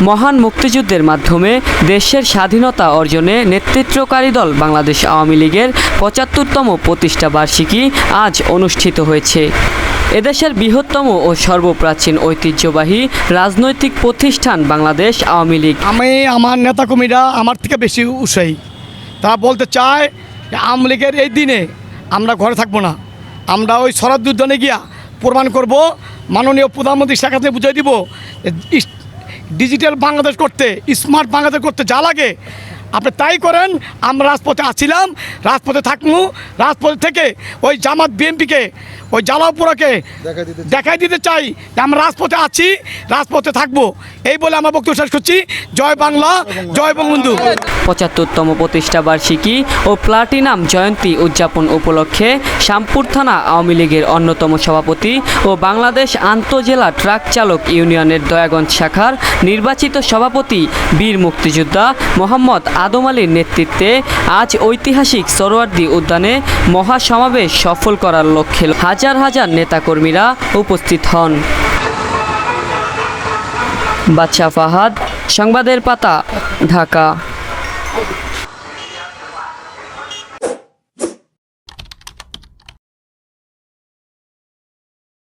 মহান মুক্তিযুদ্ধের মাধ্যমে দেশের স্বাধীনতা অর্জনে নেতৃত্বকারী দল বাংলাদেশ আওয়ামী লীগের পঁচাত্তরতম প্রতিষ্ঠা বার্ষিকী আজ অনুষ্ঠিত হয়েছে। এদেশের বৃহত্তম ও সর্বপ্রাচীন ঐতিহ্যবাহী রাজনৈতিক প্রতিষ্ঠান বাংলাদেশ আওয়ামী লীগ। আমি, আমার নেতা কর্মীরা আমার থেকে বেশি উৎসাহী। তারা বলতে চায় আওয়ামী লীগের এই দিনে আমরা ঘরে থাকব না। আমরা ওই শরৎ উদ্যানে গিয়া প্রমাণ করব, মাননীয় প্রধানমন্ত্রী শেখ হাসিনা বুঝিয়ে দিব ডিজিটাল বাংলাদেশ করতে স্মার্ট বাংলাদেশ করতে যা লাগে আপনি তাই করেন আমরা রাজপথে আসছিলাম রাজপথে থাকব রাজপথ থেকে ওই জামাত বিএনপিকে ওই জালাউপুরাকে দেখাই দিতে চাই। যে আমরা রাজপথে আছি রাজপথে থাকব। এই বলে আমার বক্তব্য শেষ করছি। জয় বাংলা। জয় বঙ্গবন্ধু। পঁচাত্তরতম প্রতিষ্ঠা বার্ষিকী ও প্লাটিনাম জয়ন্তী উদযাপন উপলক্ষে শ্যামপুর থানা আওয়ামী লীগের অন্যতম সভাপতি ও বাংলাদেশ আন্তজেলা ট্রাক চালক ইউনিয়নের দয়াগঞ্জ শাখার নির্বাচিত সভাপতি বীর মুক্তিযোদ্ধা মোহাম্মদ আদম আলীর নেতৃত্বে আজ ঐতিহাসিক সরোয়ার্দী উদ্যানে মহাসমাবেশ সফল করার লক্ষ্যে হাজার হাজার নেতাকর্মীরা উপস্থিত হন। বাদশাহ ফাহাদ, সংবাদের পাতা, ঢাকা। Thank you.